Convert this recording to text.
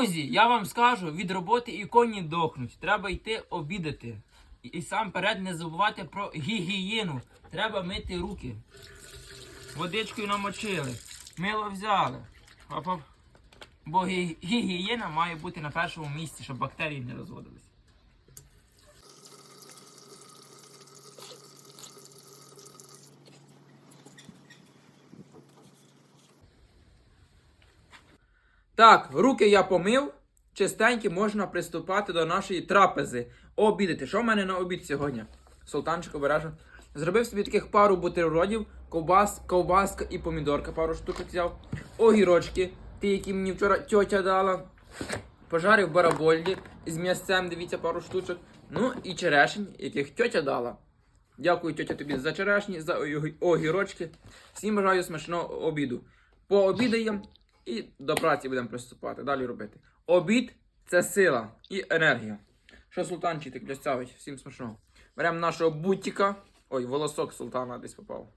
Друзі, я вам скажу, від роботи і коні дохнуть. Треба йти обідати. І, і сам перед не забувати про гігієну. Треба мити руки. Водичкою намочили. Мило взяли. Бо гі- гігієна має бути на першому місці, щоб бактерії не розводились. Так, руки я помив. Чистенькі можна приступати до нашої трапези. Обідати. Що в мене на обід сьогодні? Султанчик обережно. Зробив собі таких пару бутербродів, ковбас, ковбаска і помідорка, пару штук взяв. Огірочки, ті, які мені вчора тьотя дала. Пожарив барабольді з м'ясцем, дивіться, пару штучок. Ну і черешень, яких тьотя дала. Дякую, тьотя, тобі за черешні, за огірочки. Всім бажаю смачного обіду. Пообідаємо і до праці будемо приступати. Далі робити. Обід це сила і енергія. Що султанчик лясцявить? Всім смачного. Беремо нашого бутіка. Ой, волосок султана десь попав.